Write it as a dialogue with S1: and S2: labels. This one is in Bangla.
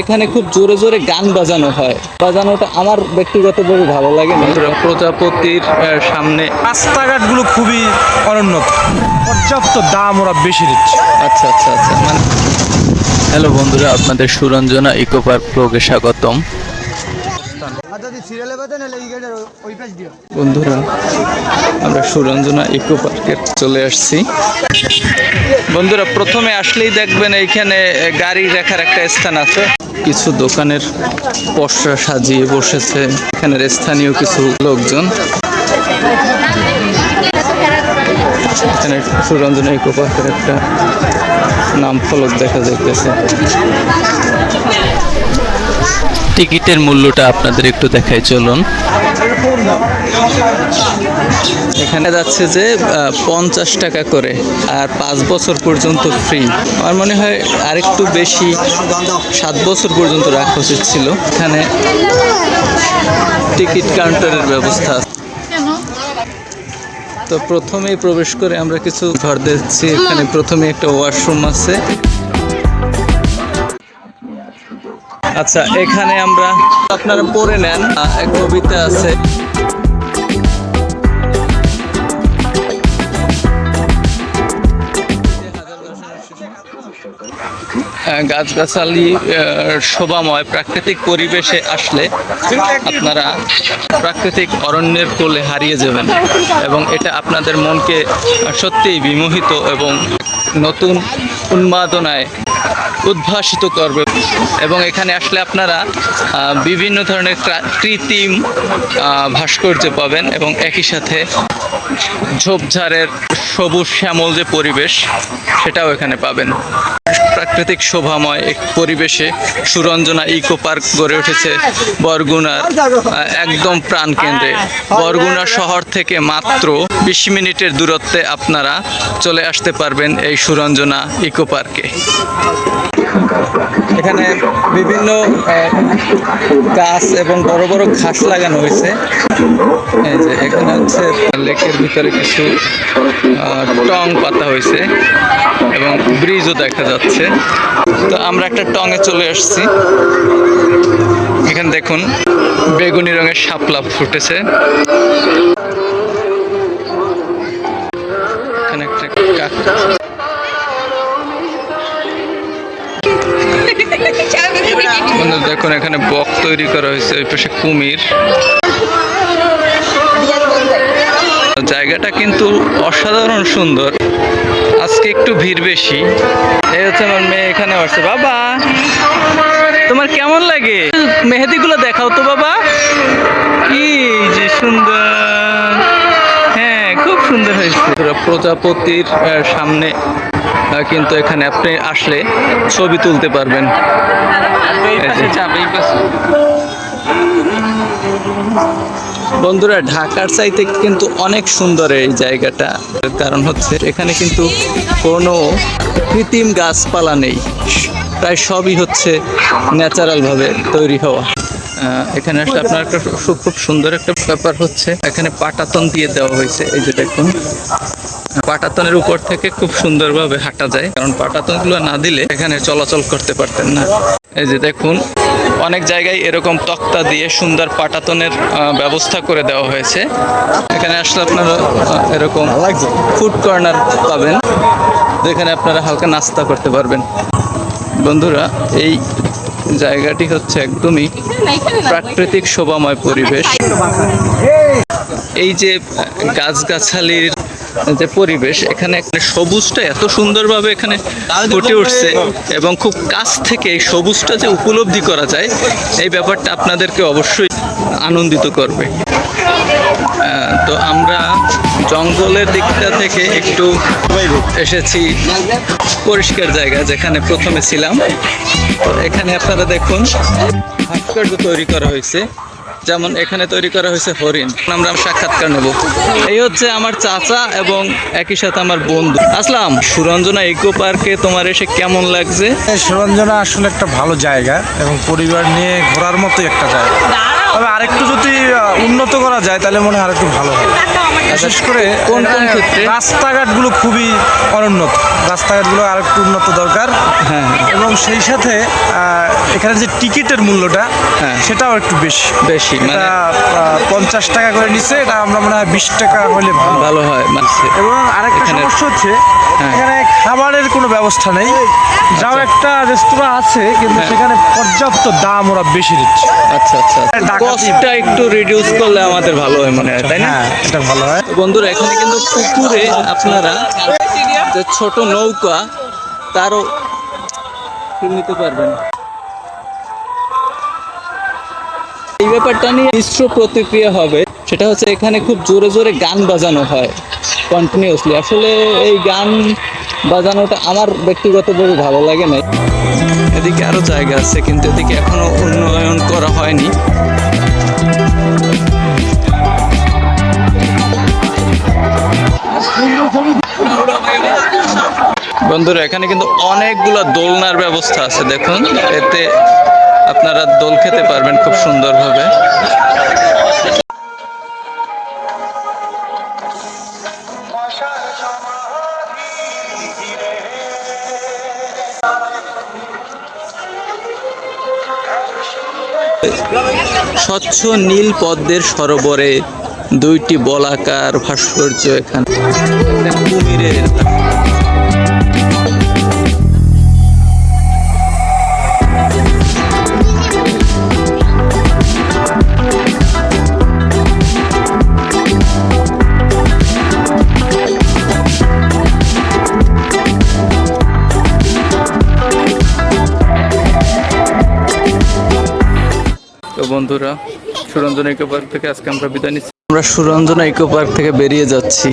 S1: এখানে খুব জোরে জোরে গান বাজানো হয়। বাজানোটা আমার ব্যক্তিগতভাবে ভালো লাগে না। প্রজাপতির সামনে
S2: রাস্তাঘাটগুলো খুবই অনুন্নত পর্যাপ্ত দাম ওরা বেশি দিচ্ছে।
S1: আচ্ছা আচ্ছা আচ্ছা মানে হ্যালো বন্ধুরা আপনাদের সুরঞ্জনা ইকো পার্ক ব্লগে স্বাগতম। বন্ধুরা আমরা সুরঞ্জনা ইকো পার্কে চলে আসছি। বন্ধুরা প্রথমে আসলেই দেখবেন এইখানে গাড়ি রাখার একটা স্থান আছে। কিছু দোকানের পসরা সাজিয়ে বসেছে। এখানের স্থানীয় কিছু লোকজন। এখানে সুরঞ্জনা ইকো পার্কের একটা নাম ফলক দেখা যাইতেছে। টিকিটের মূল্যটা আপনাদের একটু দেখাই, চলুন। এখানে যাচ্ছে যে পঞ্চাশ টাকা করে আর পাঁচ বছর পর্যন্ত ফ্রি আমার মনে হয় আরেকটু বেশি, সাত বছর পর্যন্ত রাখা উচিত ছিল। এখানে টিকিট কাউন্টারের ব্যবস্থা আছে। তো প্রথমেই প্রবেশ করে আমরা কিছু ঘর দেখছি। এখানে প্রথমে একটা ওয়াশরুম আছে। আচ্ছা এখানে আমরা আপনারা পড়ে নেন। এক কবিতা আছে। গাছগাছালি শোভাময় প্রাকৃতিক পরিবেশে আসলে আপনারা প্রাকৃতিক অরণ্যের কোলে হারিয়ে যাবেন এবং এটা আপনাদের মনকে সত্যিই বিমোহিত এবং নতুন উন্মাদনায় উদ্ভাসিত করবে এবং এখানে আসলে আপনারা বিভিন্ন ধরনের কৃত্রিম ভাস্কর্য পাবেন এবং একই সাথে ঝোপঝাড়ের সবুজ শ্যামল যে পরিবেশ, সেটাও এখানে পাবেন। প্রাকৃতিক শোভাময় এক পরিবেশে সুরঞ্জনা ইকো পার্ক গড়ে উঠেছে বরগুনার একদম প্রাণকেন্দ্রে বরগুনা শহর থেকে মাত্র বিশ মিনিটের দূরত্বে আপনারা চলে আসতে পারবেন এই সুরঞ্জনা ইকো পার্কে। এখানে বিভিন্ন গাছ এবং বড় বড় ঘাস লাগানো হয়েছে। এই যে এখানে হচ্ছে লেকের ভিতরে কিছু টং পাতা হয়েছে এবং ব্রিজও দেখা যাচ্ছে। তো আমরা একটা টঙে চলে আসছি। এখানে দেখুন বেগুনি রঙের শাপলা ফুটেছে। এখানে একটা বন্ধু দেখুন এখানে বক তৈরি করা হয়েছে ওই পাশে কুমির। জায়গাটা কিন্তু অসাধারণ সুন্দর। আজকে একটু ভিড় বেশি। এই হচ্ছে আমার মেয়ে এখানে আসছে। বাবা, তোমার কেমন লাগে? মেহেদিগুলো দেখাও তো বাবা। কি যে সুন্দর। হ্যাঁ খুব সুন্দর হয়েছে। প্রজাপতির সামনে কিন্তু এখানে আপনি আসলে ছবি তুলতে পারবেন। বন্ধুরা ঢাকার চাইতে কিন্তু অনেক সুন্দর এই জায়গাটা। কারণ হচ্ছে এখানে কিন্তু কোনো কৃত্রিম গাছপালা নেই। প্রায় সবই হচ্ছে ন্যাচারালভাবে তৈরি হওয়া। এখানে আসলে আপনার একটা খুব সুন্দর একটা ব্যাপার হচ্ছে। এখানে পাটাতন দিয়ে দেওয়া হয়েছে, এই যে দেখুন। পাটাতনের উপর থেকে খুব সুন্দরভাবে হাঁটা যায়, কারণ পাটাতনগুলো না দিলে এখানে চলাচল করতে পারতেন না। এই যে দেখুন, অনেক জায়গায় এরকম তক্তা দিয়ে সুন্দর পাটাতনের ব্যবস্থা করে দেওয়া হয়েছে। এখানে আসলে আপনারা এরকম ফুড কর্নার পাবেন, যেখানে আপনারা হালকা নাস্তা করতে পারবেন। বন্ধুরা, এই জায়গাটি হচ্ছে একদমই প্রাকৃতিক শোভাময় পরিবেশ। এই যে গাছগাছালির যে পরিবেশ, এখানে একটা সবুজটা এত সুন্দরভাবে এখানে ফুটে উঠছে এবং খুব কাছ থেকে এই সবুজটা যে উপলব্ধি করা যায়, এই ব্যাপারটা আপনাদেরকে অবশ্যই আনন্দিত করবে। তো আমরা জঙ্গলের দিকটা থেকে একটু এসেছি পরিষ্কার জায়গা যেখানে প্রথমে ছিলাম। তো এখানে আপনারা দেখুন, ভাস্কর্য তৈরি করা হয়েছে। যেমন এখানে তৈরি করা হয়েছে হরিণ। আমরা সাক্ষাৎকার নেব। এই হচ্ছে আমার চাচা এবং একই সাথে আমার বন্ধু। আসলাম, সুরঞ্জনা ইকো পার্কে তোমার এসে কেমন লাগছে?
S2: সুরঞ্জনা আসলে একটা ভালো জায়গা এবং পরিবার নিয়ে ঘোরার মতো একটা জায়গা। তবে আরেকটু যদি উন্নত করা যায় তাহলে মনে হয় আরেকটু ভালো হয় বিশেষ করে
S1: কোন কোন ক্ষেত্রে?
S2: রাস্তাঘাটগুলো খুবই অনুন্নত। রাস্তাঘাটগুলো আরেকটু উন্নত দরকার।
S1: হ্যাঁ।
S2: এবং সেই সাথে এখানে যে টিকিটের মূল্যটা
S1: হ্যাঁ।
S2: সেটাও একটু বেশি।
S1: বেশি মানে
S2: পঞ্চাশ টাকা করে নিচ্ছে এটা আমরা মনে হয় বিশ টাকা হলে ভালো।
S1: হয় মানে
S2: এবং আরেকটা সমস্যা হচ্ছে
S1: হ্যাঁ।
S2: এখানে খাবারের কোনো ব্যবস্থা নেই। যাও একটা রেস্তোরাঁ আছে কিন্তু
S1: হ্যাঁ।
S2: সেখানে পর্যাপ্ত দাম ওরা বেশি দিচ্ছে।
S1: আচ্ছা আচ্ছা। কস্টটা একটু রিডিউস করলে আমাদের ভালো হয় মনে হয় তাই না?
S2: হ্যাঁ এটা ভালো হয়।
S1: তো বন্ধুরা এখানে কিন্তু পুকুরে আপনারা যে ছোট নৌকা তারও নিতে পারবেন। এই ব্যাপারটা নিয়ে মিশ্র প্রতিক্রিয়া হবে সেটা হচ্ছে এখানে খুব জোরে জোরে গান বাজানো হয় কন্টিনিউসলি আসলে এই গান বাজানোটা আমার ব্যক্তিগতভাবে ভালো লাগে না এদিকে আরও জায়গা আছে কিন্তু এদিকে এখনও উন্নয়ন করা হয়নি। বন্ধুরা, এখানে কিন্তু অনেকগুলো দোলনার ব্যবস্থা আছে, দেখুন। এতে আপনারা দোল খেতে পারবেন খুব সুন্দরভাবে। স্বচ্ছ নীল পদ্মের সরোবরে দুইটি বলাকার ভাস্কর্য এখানে। কুমিরের বন্ধুরা, সুরঞ্জন ইকো পার্ক থেকে আজকে আমরা বিদায় নিচ্ছি। আমরা সুরঞ্জনা ইকো পার্ক থেকে বেরিয়ে যাচ্ছি।